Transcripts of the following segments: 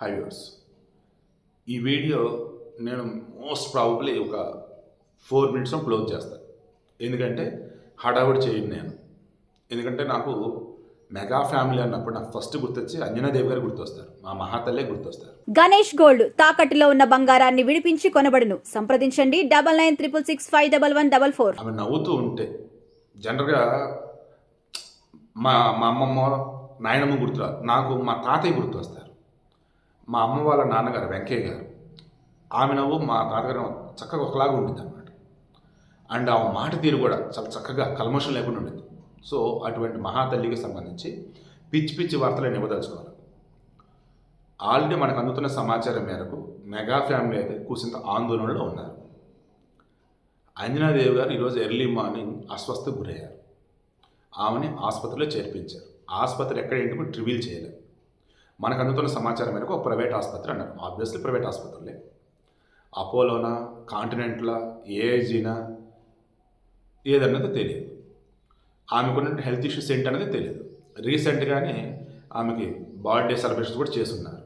High viewers ఈ video నేను most probably ఒక ఫోర్ మినిట్స్లో క్లోజ్ చేస్తాను ఎందుకంటే హడావుడి చేయను నేను. ఎందుకంటే నాకు మెగా ఫ్యామిలీ అన్నప్పుడు నాకు ఫస్ట్ గుర్తొచ్చి అంజనాదేవి గారు గుర్తొస్తారు. మా మహాతల్లే గుర్తొస్తారు. గణేష్ గోల్డ్ తాకట్టులో ఉన్న బంగారాన్ని విడిపించి కొనబడును. సంప్రదించండి. Double nine triple six five double one double four ఆమె నవ్వుతూ ఉంటే జనరల్గా మా మా అమ్మమ్మ నాయనమ్మ గుర్తురాదు. నాకు మా తాతయ్య గుర్తు వస్తారు మా అమ్మ వాళ్ళ నాన్నగారు వెంకయ్య గారు ఆమె నవ్వు మా తాతగారు చక్కగా ఒకలాగా ఉండింది అన్నమాట. అండ్ ఆమె మాట తీరు కూడా చాలా చక్కగా కల్మషం లేకుండా ఉండేది సో అటువంటి మహాతల్లికి సంబంధించి పిచ్చి పిచ్చి వార్తలు ఇవ్వదలుచుకోవాలి ఆల్రెడీ మనకు అందుతున్న సమాచారం మేరకు మెగా ఫ్యామిలీ అయితే కూసింత ఆందోళనలో ఉన్నారు. అంజనాదేవి గారు ఈరోజు ఎర్లీ మార్నింగ్ అస్వస్థకు గురయ్యారు. ఆమెని ఆసుపత్రిలో చేర్పించారు. ఆసుపత్రి ఎక్కడ ఏంటి ట్రివీల్ చేయలేదు. మనకు అందుతున్న సమాచారం మేరకు ఒక ప్రైవేట్ ఆసుపత్రి అన్నారు. Obviously private ఆసుపత్రులే. అపోలోనా కాంటినెంట్లా ఏఐజీనా ఏదన్నది తెలియదు. ఆమెకున్న హెల్త్ ఇష్యూస్ ఏంటన్నది తెలియదు. రీసెంట్గానే ఆమెకి బర్త్డే సెలబ్రేషన్స్ కూడా చేస్తున్నారు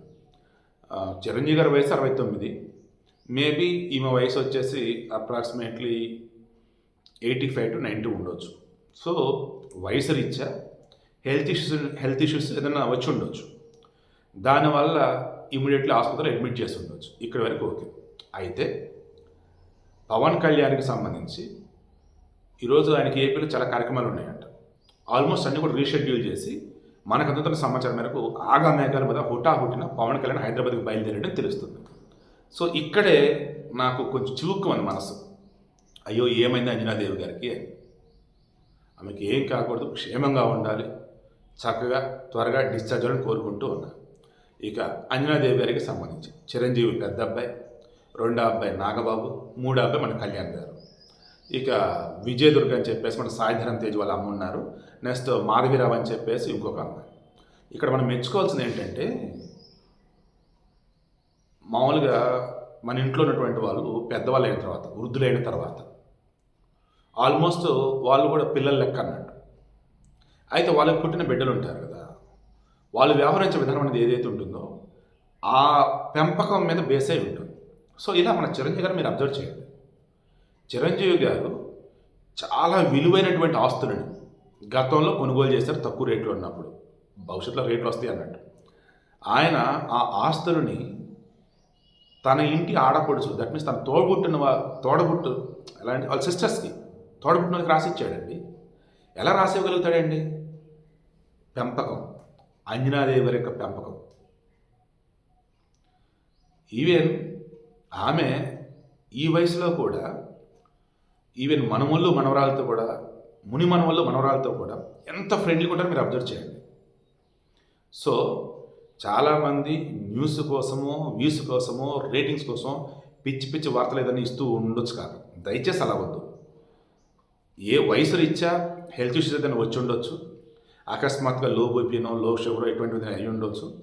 చిరంజీవి గారి వయసు అరవై తొమ్మిది. మేబీ ఈమె వయసు వచ్చేసి approximately eighty five to ninety ఉండొచ్చు. సో వయసు రీత్యా హెల్త్ ఇష్యూస్ హెల్త్ ఇష్యూస్ ఏదైనా వచ్చి ఉండొచ్చు. దానివల్ల ఇమీడియట్లీ ఆసుపత్రిలో అడ్మిట్ చేసి ఉండొచ్చు. ఇక్కడి వరకు ఓకే. అయితే పవన్ కళ్యాణ్కి సంబంధించి ఈరోజు ఆయనకి ఏపీలో చాలా కార్యక్రమాలు ఉన్నాయంట. ఆల్మోస్ట్ అన్ని కూడా రీషెడ్యూల్ చేసి మనకు అందుతున్న సమాచారం మేరకు ఆగా మేఘాల మీద హుటా హుటిన పవన్ కళ్యాణ్ హైదరాబాద్కి బయలుదేరడం తెలుస్తుంది. సో ఇక్కడే నాకు కొంచెం చివుక్కుమంది మనసు. అయ్యో ఏమైంది అంజనాదేవి గారికి? ఆమెకి ఏం కాకూడదు క్షేమంగా ఉండాలి. చక్కగా త్వరగా డిశ్చార్జ్ అవ్వాలని కోరుకుంటూ ఉన్నాను ఇక అంజనాదేవి గారికి సంబంధించి. చిరంజీవి పెద్ద అబ్బాయి రెండో అబ్బాయి నాగబాబు మూడో అబ్బాయి మన కళ్యాణ్ గారు. ఇక విజయదుర్గ అని చెప్పేసి మన సాయిధరం తేజ్ వాళ్ళ అమ్మ ఉన్నారు. నెక్స్ట్ మాధవిరావు అని చెప్పేసి ఇంకొక అమ్మాయి. ఇక్కడ మనం మెచ్చుకోవాల్సింది ఏంటంటే మామూలుగా మన ఇంట్లో ఉన్నటువంటి వాళ్ళు పెద్దవాళ్ళు అయిన తర్వాత వృద్ధులైన తర్వాత ఆల్మోస్ట్ వాళ్ళు కూడా పిల్లల లెక్క అన్నట్టు. అయితే వాళ్ళకి పుట్టిన బిడ్డలు ఉంటారు కదా వాళ్ళు వ్యవహరించే విధానం అనేది ఏదైతే ఉంటుందో ఆ పెంపకం మీద బేస్ అయి ఉంటుంది. సో ఇలా మన చిరంజీవి గారు మీరు అబ్జర్వ్ చేయండి. చిరంజీవి గారు చాలా విలువైనటువంటి ఆస్తులని గతంలో కొనుగోలు చేశారు తక్కువ రేట్లు ఉన్నప్పుడు. భవిష్యత్తులో రేట్లు వస్తాయి అన్నట్టు. ఆయన ఆ ఆస్తులని తన ఇంటి ఆడపడుచు దట్ మీన్స్ తన తోడబుట్టిన వా తోడబుట్టు ఎలాంటి వాళ్ళ సిస్టర్స్కి తోడబుట్టిన వాళ్ళకి రాసిచ్చాడండి. ఎలా రాసివ్వగలుగుతాడండి? పెంపకం. అంజనాదేవి యొక్క పెంపకం. ఈవెన్ ఆమె ఈ వయసులో కూడా ఈవెన్ మనముళ్ళు మనవరాలతో కూడా ముని మనవళ్ళు మనవరాలతో కూడా ఎంత ఫ్రెండ్లీగా ఉంటారో మీరు అబ్జర్వ్ చేయండి. సో చాలామంది న్యూస్ కోసమో వ్యూస్ కోసమో రేటింగ్స్ కోసం పిచ్చి పిచ్చి వార్తలు ఏదైనా ఇస్తూ ఉండొచ్చు కాదు. దయచేసి అలా వద్దు. ఏ వయసు రీత్యా హెల్త్ ఇష్యూస్ ఏదైనా వచ్చి ఉండొచ్చు అకస్మాత్తుగా లో బీపీనో లో షుగర్ ఎటువంటిది అయి ఉండొచ్చు.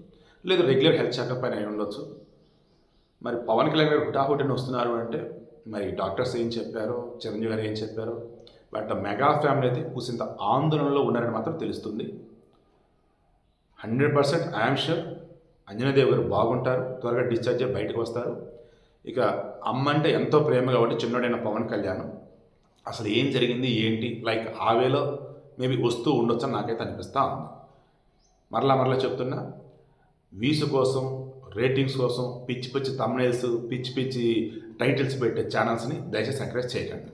లేదు రెగ్యులర్ హెల్త్ చెకప్ అయినా అయి ఉండొచ్చు. మరి పవన్ కళ్యాణ్ గారు హుటాహుటిని వస్తున్నారు అంటే మరి డాక్టర్స్ ఏం చెప్పారో? చిరంజీవి గారు ఏం చెప్పారో? బట్ మెగా ఫ్యామిలీ అయితే కూసింత ఆందోళనలో ఉన్నారని మాత్రం తెలుస్తుంది. Hundred percent I'm sure Anjanadevi గారు బాగుంటారు. త్వరగా డిశ్చార్జ్ అయ్యి బయటకు వస్తారు. ఇక అమ్మ అంటే ఎంతో ప్రేమ కాబట్టి చిన్నోడైన పవన్ కళ్యాణ్. అసలు ఏం జరిగింది? ఏంటి? లైక్ ఆవేలో మేబీ వస్తూ ఉండొచ్చు అని నాకైతే అనిపిస్తూ ఉంది. మరలా మరలా చెప్తున్నా వీసు కోసం రేటింగ్స్ కోసం పిచ్చి పిచ్చి తమ్నైల్స్ పిచ్చి పిచ్చి టైటిల్స్ పెట్టే ఛానల్స్ని దయచేసి ఎంకరేజ్ చేయకండి.